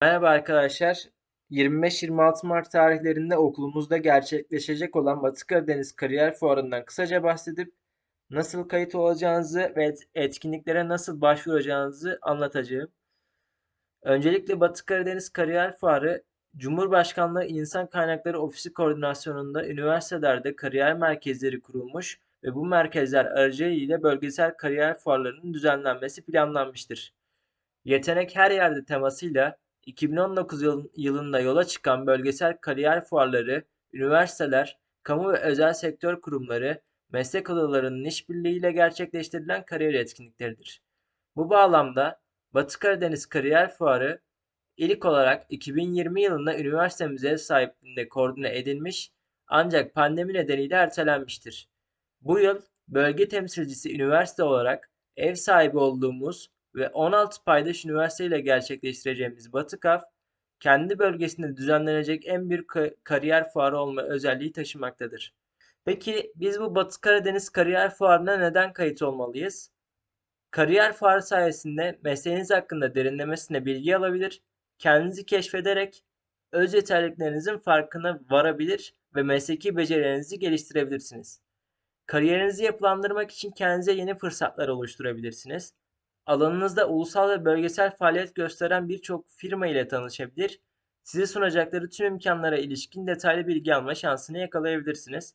Merhaba arkadaşlar. 25-26 Mart tarihlerinde okulumuzda gerçekleşecek olan Batı Karadeniz Kariyer Fuarı'ndan kısaca bahsedip nasıl kayıt olacağınızı ve et- etkinliklere nasıl başvuracağınızı anlatacağım. Öncelikle Batı Karadeniz Kariyer Fuarı, Cumhurbaşkanlığı İnsan Kaynakları Ofisi koordinasyonunda üniversitelerde kariyer merkezleri kurulmuş ve bu merkezler aracılığıyla bölgesel kariyer fuarlarının düzenlenmesi planlanmıştır. Yetenek her yerde temasıyla 2019 yıl- yılında yola çıkan bölgesel kariyer fuarları, üniversiteler, kamu ve özel sektör kurumları, meslek odalarının işbirliğiyle gerçekleştirilen kariyer etkinlikleridir. Bu bağlamda Batı Karadeniz Kariyer Fuarı ilk olarak 2020 yılında üniversitemiz ev sahipliğinde koordine edilmiş ancak pandemi nedeniyle ertelenmiştir. Bu yıl bölge temsilcisi üniversite olarak ev sahibi olduğumuz ve 16 paydaş üniversite ile gerçekleştireceğimiz Batıkaf, kendi bölgesinde düzenlenecek en büyük ka- kariyer fuarı olma özelliği taşımaktadır. Peki biz bu Batı Karadeniz Kariyer Fuarı'na neden kayıt olmalıyız? Kariyer fuarı sayesinde mesleğiniz hakkında derinlemesine bilgi alabilir, kendinizi keşfederek öz yeterliliklerinizin farkına varabilir ve mesleki becerilerinizi geliştirebilirsiniz. Kariyerinizi yapılandırmak için kendinize yeni fırsatlar oluşturabilirsiniz. Alanınızda ulusal ve bölgesel faaliyet gösteren birçok firma ile tanışabilir, size sunacakları tüm imkanlara ilişkin detaylı bilgi alma şansını yakalayabilirsiniz.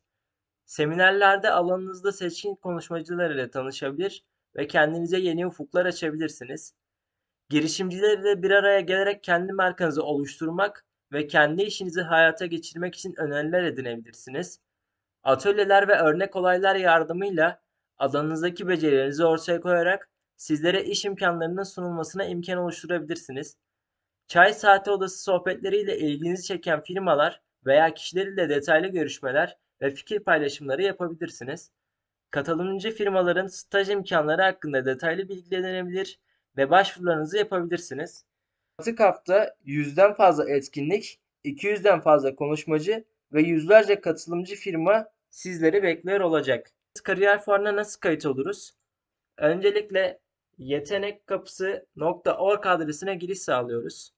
Seminerlerde alanınızda seçkin konuşmacılar ile tanışabilir ve kendinize yeni ufuklar açabilirsiniz. Girişimcilerle bir araya gelerek kendi markanızı oluşturmak ve kendi işinizi hayata geçirmek için öneriler edinebilirsiniz. Atölyeler ve örnek olaylar yardımıyla alanınızdaki becerilerinizi ortaya koyarak sizlere iş imkanlarının sunulmasına imkan oluşturabilirsiniz. Çay saati odası sohbetleriyle ilginizi çeken firmalar veya kişilerle detaylı görüşmeler ve fikir paylaşımları yapabilirsiniz. Katılımcı firmaların staj imkanları hakkında detaylı bilgilenebilir ve başvurularınızı yapabilirsiniz. Artık hafta 100'den fazla etkinlik, 200'den fazla konuşmacı ve yüzlerce katılımcı firma sizleri bekliyor olacak. Kariyer fuarına nasıl kayıt oluruz? Öncelikle yetenekkapısı.org adresine giriş sağlıyoruz.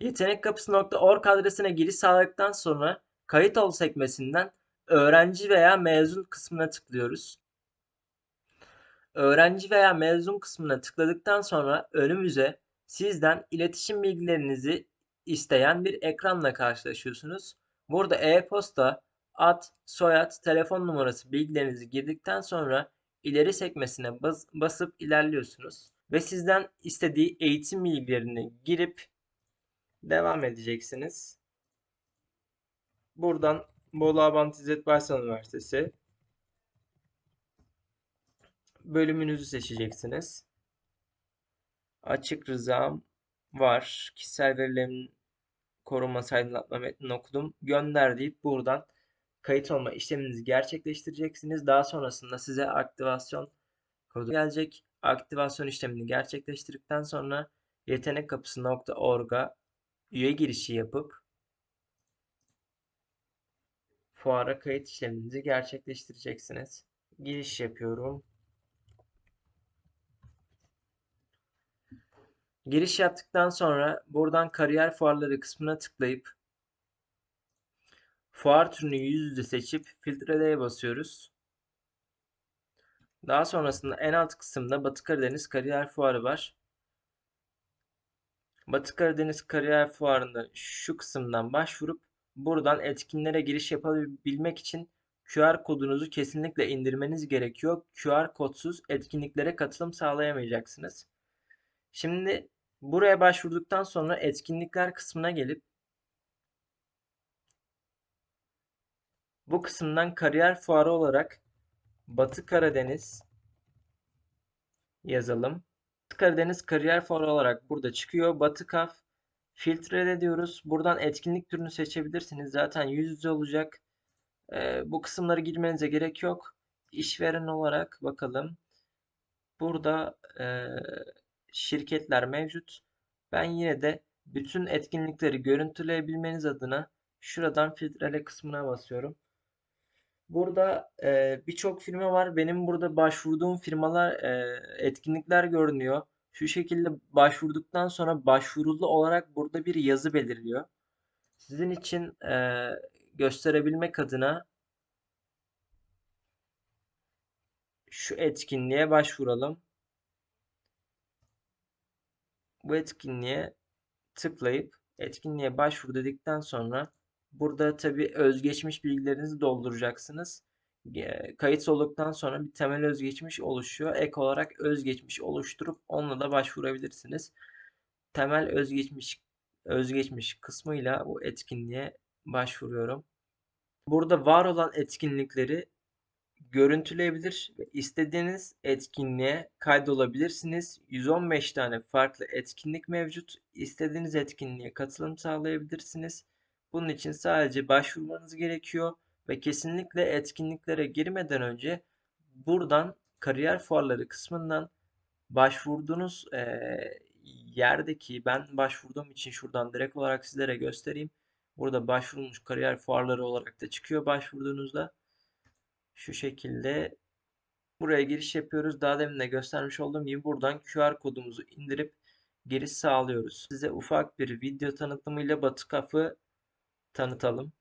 Yetenekkapısı.org adresine giriş sağladıktan sonra kayıt ol sekmesinden öğrenci veya mezun kısmına tıklıyoruz. Öğrenci veya mezun kısmına tıkladıktan sonra önümüze sizden iletişim bilgilerinizi isteyen bir ekranla karşılaşıyorsunuz. Burada e-posta, ad, soyad, telefon numarası bilgilerinizi girdikten sonra ileri sekmesine bas- basıp ilerliyorsunuz. Ve sizden istediği eğitim bilgilerini girip devam edeceksiniz. Buradan Bolu Abant İzzet Baysal Üniversitesi bölümünüzü seçeceksiniz. Açık rızam var. Kişisel verilerimin korunması aydınlatma metnini okudum. Gönder deyip buradan kayıt olma işleminizi gerçekleştireceksiniz. Daha sonrasında size aktivasyon kodu gelecek. Aktivasyon işlemini gerçekleştirdikten sonra yetenekkapısı.org'a üye girişi yapıp fuara kayıt işleminizi gerçekleştireceksiniz. Giriş yapıyorum. Giriş yaptıktan sonra buradan kariyer fuarları kısmına tıklayıp fuar türünü yüz yüze seçip filtreleye basıyoruz. Daha sonrasında en alt kısımda Batı Karadeniz Kariyer Fuarı var. Batı Karadeniz Kariyer Fuarı'nda şu kısımdan başvurup buradan etkinlere giriş yapabilmek için QR kodunuzu kesinlikle indirmeniz gerekiyor. QR kodsuz etkinliklere katılım sağlayamayacaksınız. Şimdi buraya başvurduktan sonra etkinlikler kısmına gelip bu kısımdan kariyer fuarı olarak Batı Karadeniz yazalım. Batı Karadeniz Kariyer Fuarı olarak burada çıkıyor. Batı Kaf filtrele diyoruz. Buradan etkinlik türünü seçebilirsiniz. Zaten yüz yüze olacak. Ee, bu kısımları girmenize gerek yok. İşveren olarak bakalım. Burada e, şirketler mevcut. Ben yine de bütün etkinlikleri görüntüleyebilmeniz adına şuradan filtrele kısmına basıyorum. Burada e, birçok firma var. Benim burada başvurduğum firmalar e, etkinlikler görünüyor. Şu şekilde başvurduktan sonra başvurulu olarak burada bir yazı belirliyor. Sizin için eee, gösterebilmek adına şu etkinliğe başvuralım. Bu etkinliğe tıklayıp etkinliğe başvur dedikten sonra burada tabi özgeçmiş bilgilerinizi dolduracaksınız. Kayıt olduktan sonra bir temel özgeçmiş oluşuyor. Ek olarak özgeçmiş oluşturup onunla da başvurabilirsiniz. Temel özgeçmiş özgeçmiş kısmıyla bu etkinliğe başvuruyorum. Burada var olan etkinlikleri görüntüleyebilir ve istediğiniz etkinliğe kaydolabilirsiniz. 115 tane farklı etkinlik mevcut. İstediğiniz etkinliğe katılım sağlayabilirsiniz. Bunun için sadece başvurmanız gerekiyor ve kesinlikle etkinliklere girmeden önce buradan kariyer fuarları kısmından başvurduğunuz eee, yerdeki ben başvurduğum için şuradan direkt olarak sizlere göstereyim. Burada başvurulmuş kariyer fuarları olarak da çıkıyor başvurduğunuzda. Şu şekilde buraya giriş yapıyoruz. Daha demin de göstermiş olduğum gibi buradan QR kodumuzu indirip giriş sağlıyoruz. Size ufak bir video tanıtımıyla Batı Kaf'ı tanıtalım.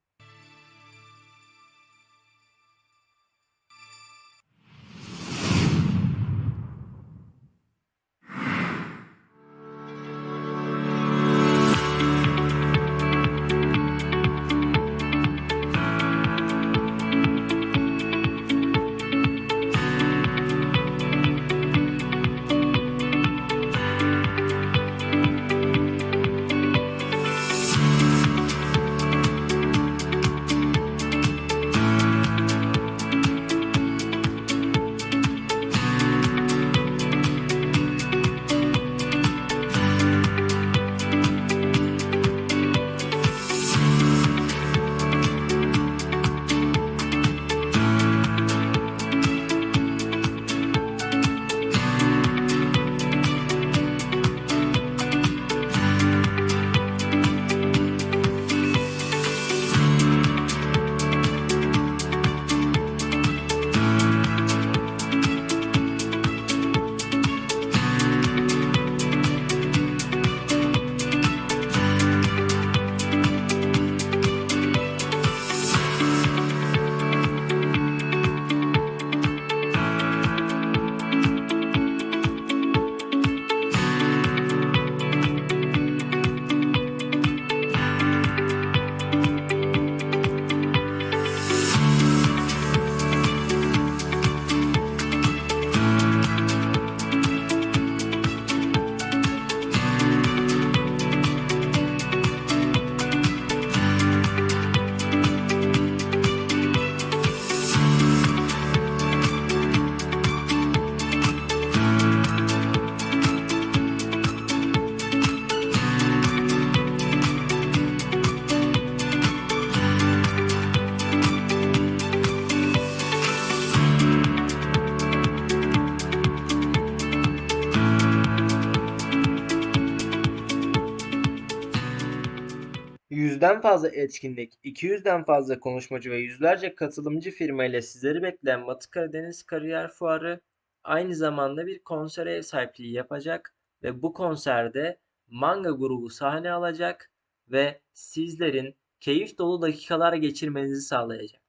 Yüzden fazla etkinlik, 200'den fazla konuşmacı ve yüzlerce katılımcı firma ile sizleri bekleyen Batı Karadeniz Kariyer Fuarı aynı zamanda bir konsere ev sahipliği yapacak ve bu konserde Manga grubu sahne alacak ve sizlerin keyif dolu dakikalar geçirmenizi sağlayacak.